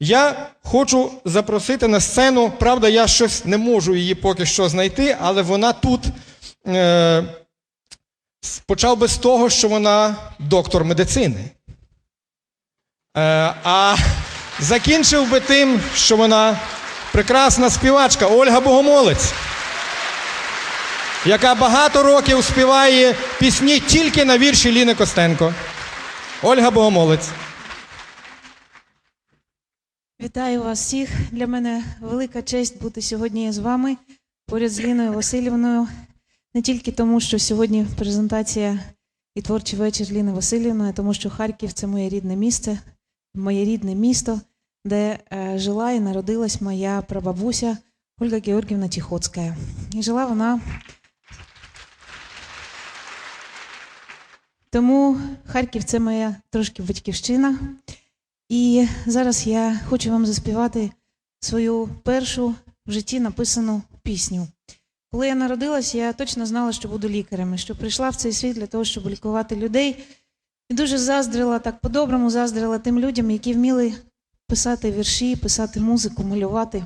Я хочу запросити на сцену. Правда, я щось не можу її поки що знайти, але вона тут. Е, почав би з того, що вона доктор медицини. Е, а закінчив би тим, що вона прекрасна співачка Ольга Богомолець, яка багато років співає пісні тільки на вірші Ліни Костенко. Ольга Богомолець. Вітаю вас всіх. Для мене велика честь бути сьогодні з вами поряд з Ліною Васильівною. Не тільки тому, що сьогодні презентація і творчий вечір Ліни Васильівної, тому що Харків це моє рідне місце, моє рідне місто, де е, жила і народилась моя прабабуся Ольга Георгівна Тіхоцька. І жила вона. Тому Харків це моя трошки батьківщина. І зараз я хочу вам заспівати свою першу в житті написану пісню. Коли я народилась, я точно знала, що буду лікарем, що прийшла в цей світ для того, щоб лікувати людей. І дуже заздрила, так по-доброму заздрила тим людям, які вміли писати вірші, писати музику, малювати.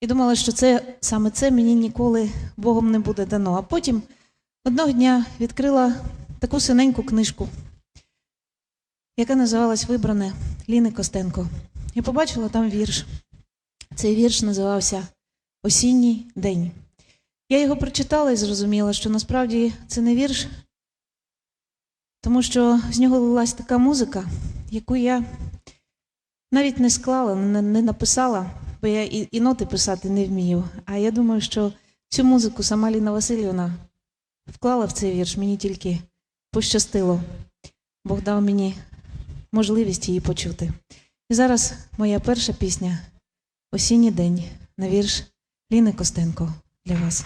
І думала, що це саме це мені ніколи Богом не буде дано. А потім одного дня відкрила таку синеньку книжку, яка називалась Вибране Ліни Костенко. Я побачила там вірш. Цей вірш називався Осінній день. Я його прочитала і зрозуміла, що насправді це не вірш, тому що з нього лилась така музика, яку я навіть не склала, не, написала, бо я і, і ноти писати не вмію. А я думаю, що цю музику сама Ліна Васильівна вклала в цей вірш, мені тільки пощастило. Бог дав мені можливість її почути. І зараз моя перша пісня Осінній день на вірш Ліни Костенко для вас.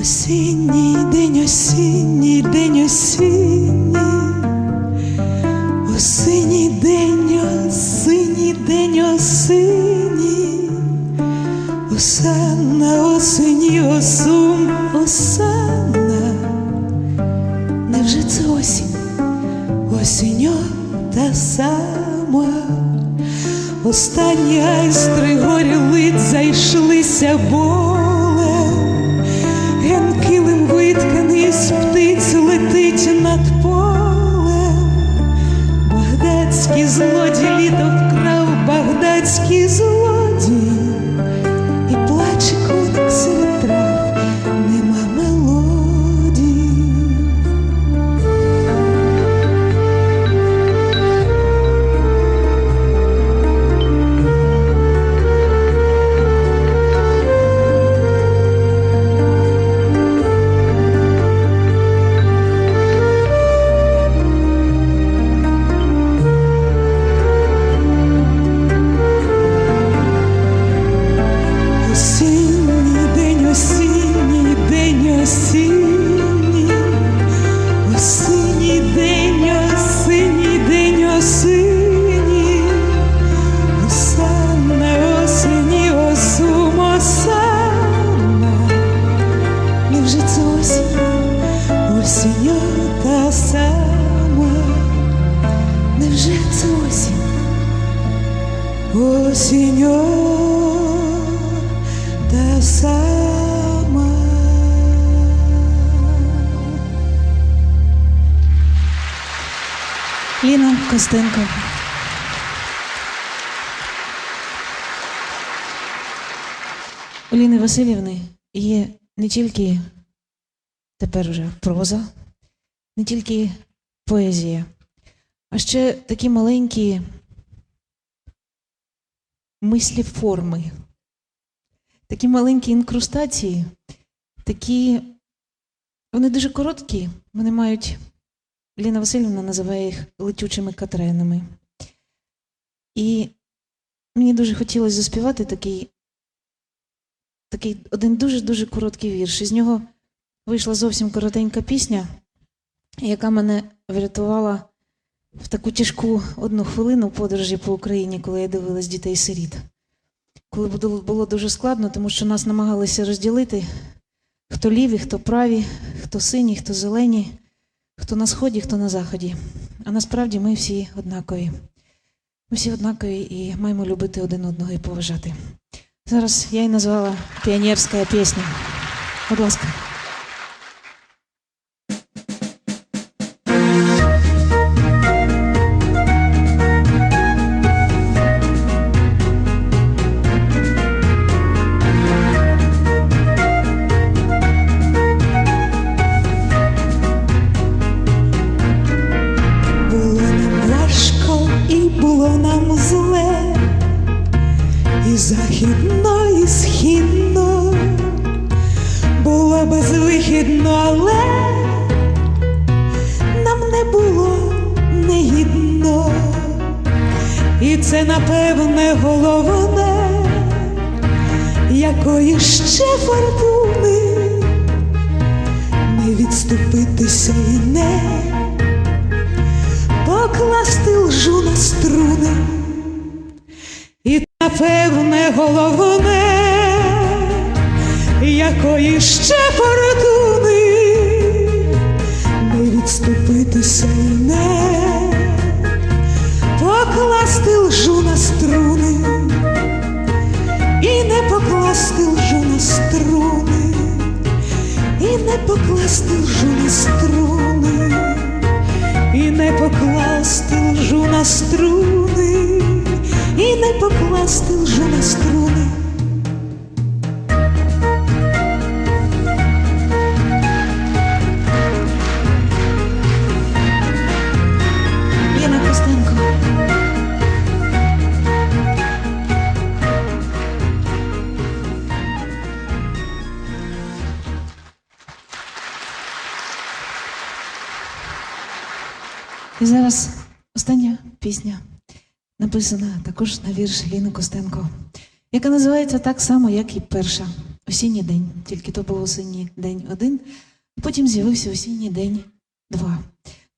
Осінній день, осінній день, осінній, осінній день, осінній день, осінній, осанна, осені, осум, осанна. Невже це осінь, осінь та сама? Останні айстри горілиць зайшлися болем. Ліна Костенко. У Ліни Васильівни є не тільки тепер вже проза, не тільки поезія, а ще такі маленькі мислі форми, такі маленькі інкрустації, такі. Вони дуже короткі, вони мають Ліна Васильівна називає їх летючими катренами. І мені дуже хотілося заспівати такий, такий один дуже-дуже короткий вірш. Із нього вийшла зовсім коротенька пісня, яка мене врятувала в таку тяжку одну хвилину подорожі по Україні, коли я дивилась дітей-сиріт. Коли було було дуже складно, тому що нас намагалися розділити, хто ліві, хто праві, хто сині, хто зелені. Хто на сході, хто на заході. А насправді ми всі однакові. Ми всі однакові і маємо любити один одного і поважати. Зараз я і назвала піонерська пісня. Будь ласка. Західно, і східно, було безвихідно, але нам не було негідно, і це напевне головне, якої ще фортуни не відступитися і не покласти лжу на струни, і напевне головне, якої ще фортуни не відступитися і не покласти лжу на струни, і не покласти лжу на струни, і не покласти лжу на струни. І не покласти лжу на струни, і не покласти лжу на струни. Ліна Костенко. І зараз остання пісня написана також на вірш Ліни Костенко, яка називається так само, як і перша. Осінній день. Тільки то був осінній день один, потім з'явився осінній день два.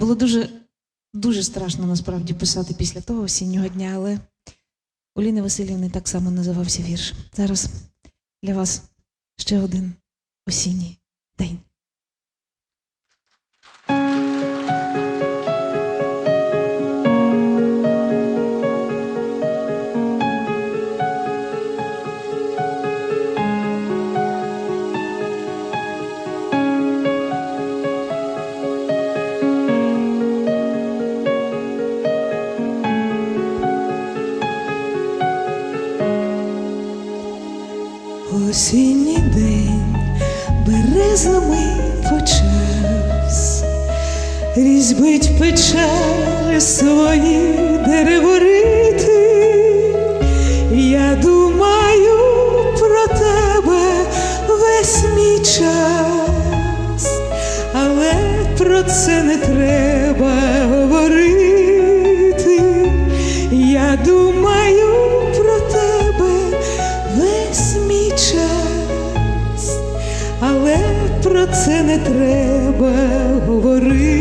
Було дуже Дуже страшно насправді писати після того осіннього дня, але у Ліни Васильівни так само називався вірш. Зараз для вас ще один осінній день. Осінній день березами почавсь, різьбить печаль свої дереворити. Я думаю про тебе весь мій час, але про це не треба говорити. Не треба говорити.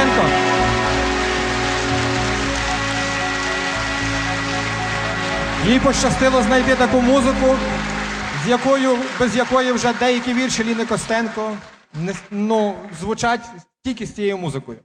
Ліна Їй пощастило знайти таку музику, з якою, без якої вже деякі вірші Ліни Костенко ну, звучать тільки з цією музикою.